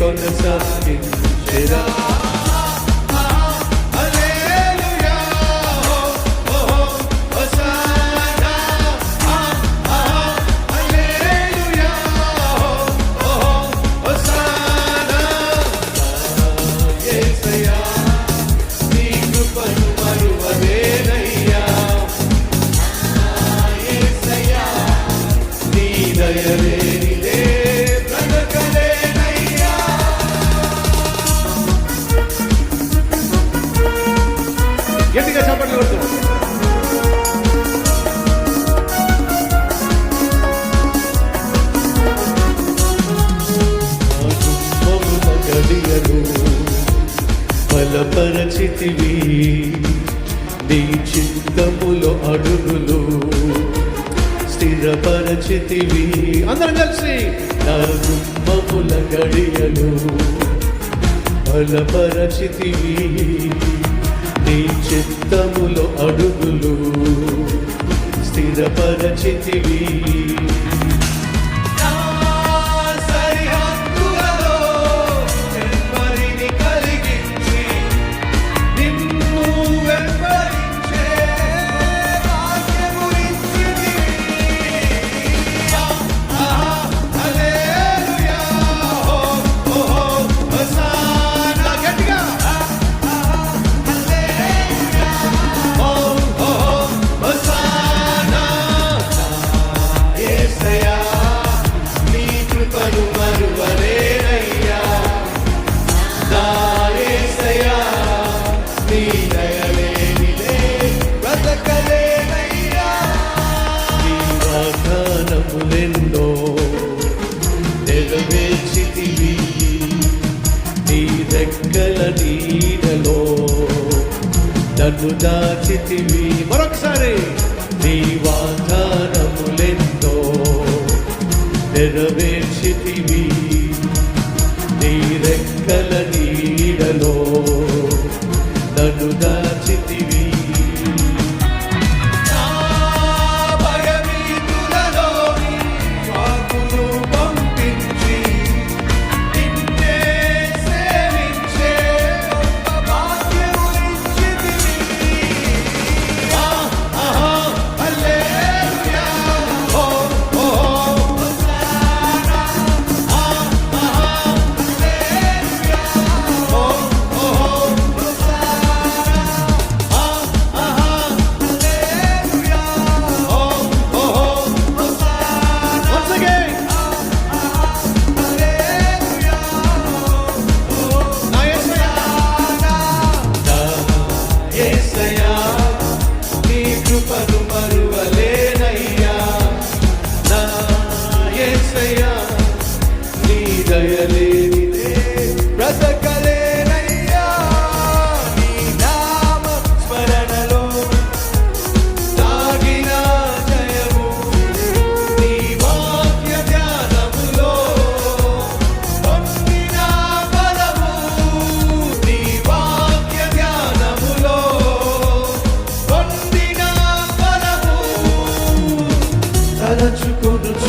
కొనసాగించరా గట్టిగా చప్పట్లు కొడుతున్నాం బలపరచితివి నీ చిత్తములో అడుగులు స్థిరపరచితివి. అందరం కలిసి నరుంబముల గడియలు బలపరచితివి. నీ చిత్తములు అడుగులు స్థిరపరచితివీ. నన్ను దాచితివి. మరొకసారి నీ వాగ్దానములెంతో నెరవేర్చితివి. నీ రెక్కల నీడలో నన్ను దా తలచుకొనుచు